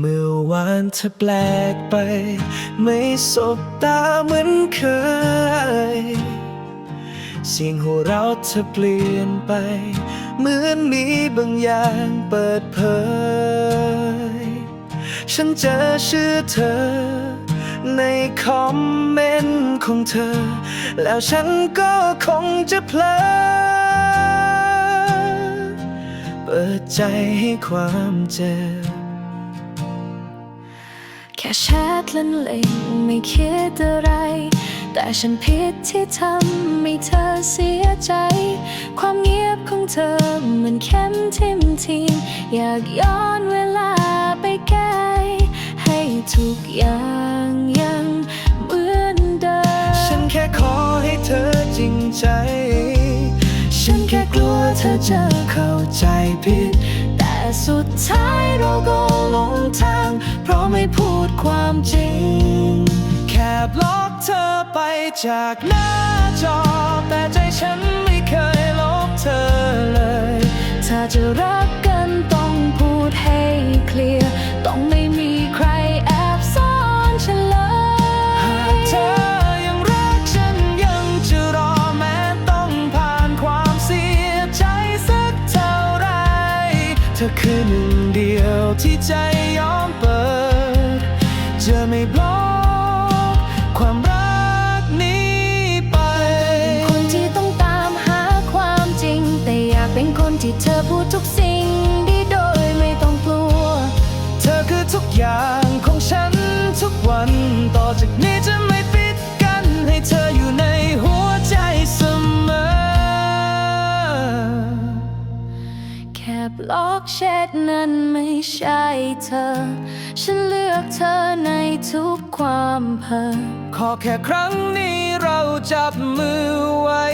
เมื่อวานเธอแปลกไป ไม่สบตาเหมือนเคย เสียงหัวเราะเธอเปลี่ยนไป เหมือนมีบางอย่างเปิดเผย ฉันเจอชื่อเธอ ในคอมเมนต์ของเธอ แล้วฉันก็คงจะเพลอเปิดใจให้ความเจ็บ แค่แชทเล่นเล่นไม่คิดอะไร แต่ฉันผิดที่ทำให้เธอเสียใจ ความเงียบของเธอเหมือนเข็มทิมทีมอยากย้อนเวลาไปแก้ให้ทุกอย่างยังเหมือนเดิม ฉันแค่ขอให้เธอจริงใจ ฉันแค่กลัวเธอจะเข้าใจผิดแต่ สุดท้ายเราก็หลงทาง เพราะไม่พูดความจริง แค่บล็อกเธอไปจากหน้าจอ แต่ใจฉันไม่เคยลบเธอเลย ถ้าจะรัก คือหนึ่งเดียวที่ใจยอมเปิด จะไม่บล็อกความรักนี้ไปคนที่ต้องตามหาความจริง แต่อยากเป็นคนที่เธอพูดทุกสิ่ง แค่บล็อกแชทนั้นไม่ใช่เธอ ฉันเลือกเธอในทุกความเพ้อขอแค่ครั้งนี้เราจับมือไว้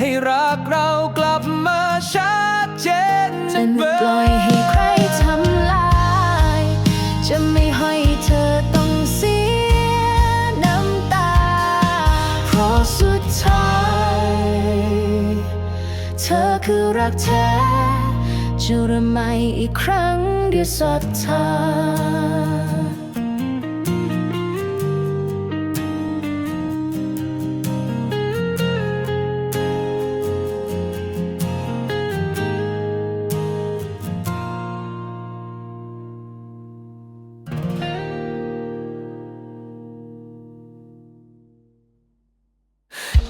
ให้รักเรากลับมาชัดเจนจะไม่ปล่อยให้ใครทำลาย จะไม่ให้เธอต้องเสียน้ำตา เพราะสุดท้าย เธอคือรักแท้ จะรำไม่อีกครั้งเดียวศรัทธา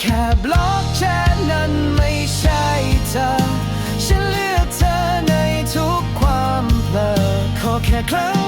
แค่บล็อกแชทนั้นไม่ใช่เธอ ฉั